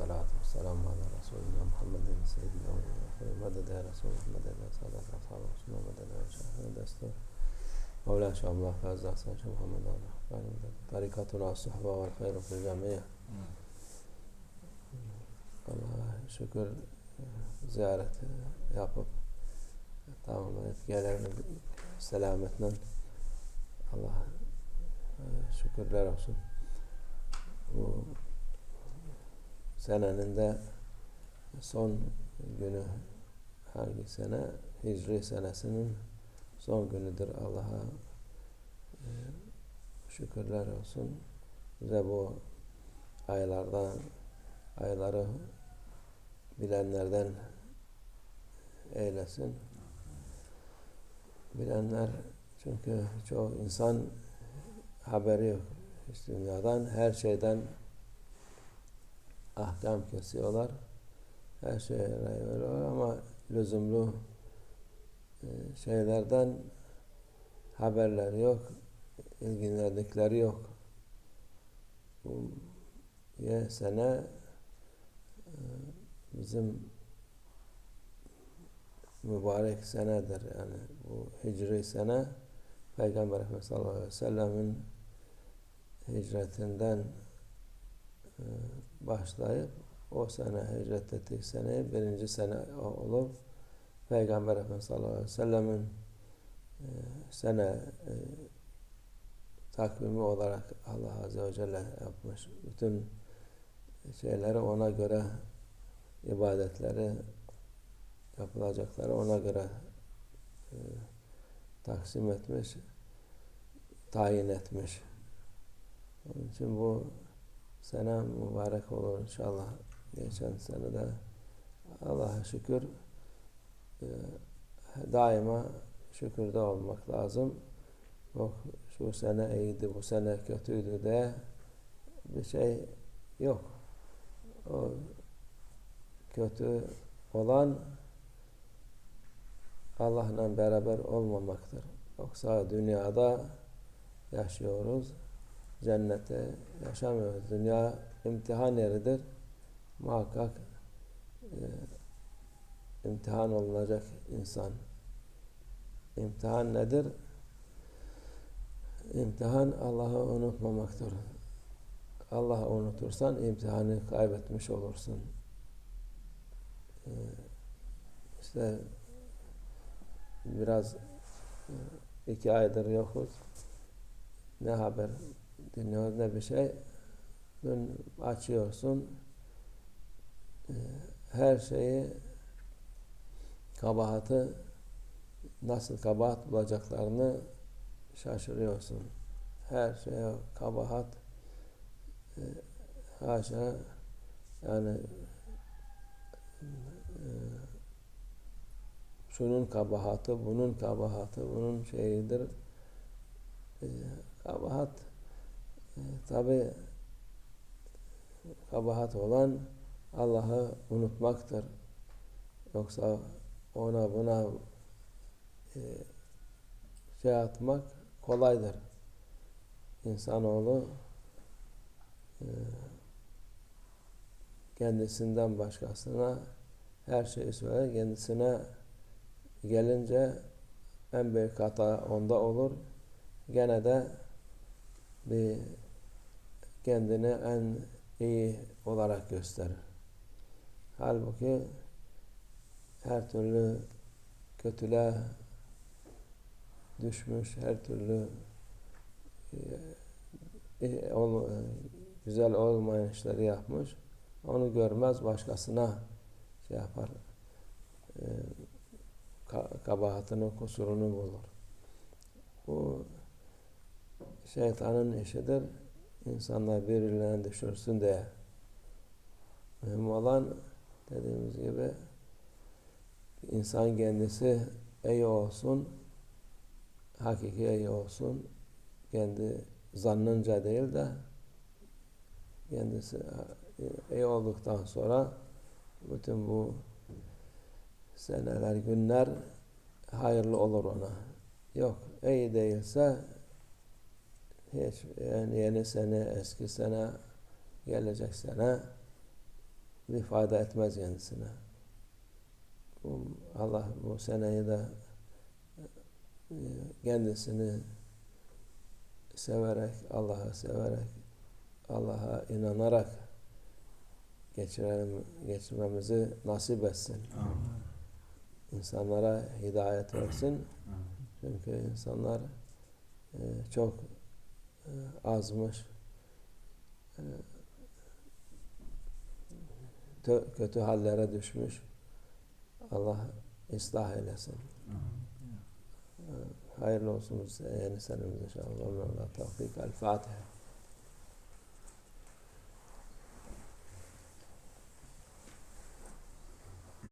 salatu selamu ala Resulina Muhammedin seyyidina ve neferi medede Resulü medede saadet ashabı Resulü medede ve şahane destu Mevla Şamlah ve Azzasen Şah Muhammed Allah Tarikatul As-Suhba ve Hayru Fil Camiye Allah'a şükür e, ziyareti yapıp tamamlayıp gelen selametle. Allah'a e, şükürler olsun. Bu senenin de son günü hangi sene? Hicri senesinin son günüdür. Allah'a e, şükürler olsun. Bize bu aylardan ayları bilenlerden eylesin. Bilenler çünkü çoğu insan haberi yok. Dünyadan her şeyden ahkam kesiyorlar. Her şeye veriyorlar ama lüzumlu e, şeylerden haberler yok. ilgilendikleri yok. Bu sene e, bizim mübarek senedir. Yani bu hicri sene Peygamber Efendimiz sallallahu aleyhi ve sellemin hicretinden başlayıp o sene hicret ettiği sene birinci sene olup Peygamber Efendimiz sallallahu aleyhi ve sellemin e, sene e, takvimi olarak Allah Azze ve Celle yapmış. Bütün şeyleri ona göre ibadetleri yapılacakları ona göre e, taksim etmiş, tayin etmiş. Onun için bu sene mübarek olur inşallah. Geçen sene de Allah'a şükür e, daima şükürde olmak lazım. Yok şu sene iyiydi, bu sene kötüydü de bir şey yok. O kötü olan Allah'la beraber olmamaktır. Yoksa dünyada yaşıyoruz. Cennette yaşamıyoruz. Dünya imtihan yeridir. Muhakkak e, imtihan olunacak insan. İmtihan nedir? İmtihan Allah'ı unutmamaktır. Allah'ı unutursan imtihanı kaybetmiş olursun. Ee, işte biraz e, iki aydır yokuz. Ne haber ne bir şey. Dün açıyorsun e, her şeyi kabahatı nasıl kabahat bulacaklarını şaşırıyorsun. Her şeye kabahat e, haşa yani e, şunun kabahatı, bunun kabahatı, bunun şeyidir. E, kabahat tabi kabahat olan Allah'ı unutmaktır. Yoksa ona buna e, şey atmak kolaydır. İnsanoğlu e, kendisinden başkasına her şeyi söyler. Kendisine gelince en büyük hata onda olur. Gene de bir kendini en iyi olarak gösterir. Halbuki her türlü kötülüğe düşmüş, her türlü e, e, güzel olmayan işleri yapmış. Onu görmez, başkasına şey yapar. E, kabahatını, kusurunu bulur. Bu şeytanın işidir. İnsanlar birbirlerine düşürsün diye. Mühim olan dediğimiz gibi insan kendisi iyi olsun, hakiki iyi olsun, kendi zannınca değil de kendisi iyi olduktan sonra bütün bu seneler, günler hayırlı olur ona. Yok, iyi değilse hiç yani yeni sene, eski sene, gelecek sene bir fayda etmez kendisine. Allah bu seneyi de e, kendisini severek, Allah'a severek, Allah'a inanarak geçirelim, geçirmemizi nasip etsin. İnsanlara hidayet versin. Çünkü insanlar e, çok azmış, e, tö- kötü hallere düşmüş. Allah ıslah eylesin. E, Hayırlı olsun yeni senemiz inşallah. Allah'a tevfik. El Fatiha.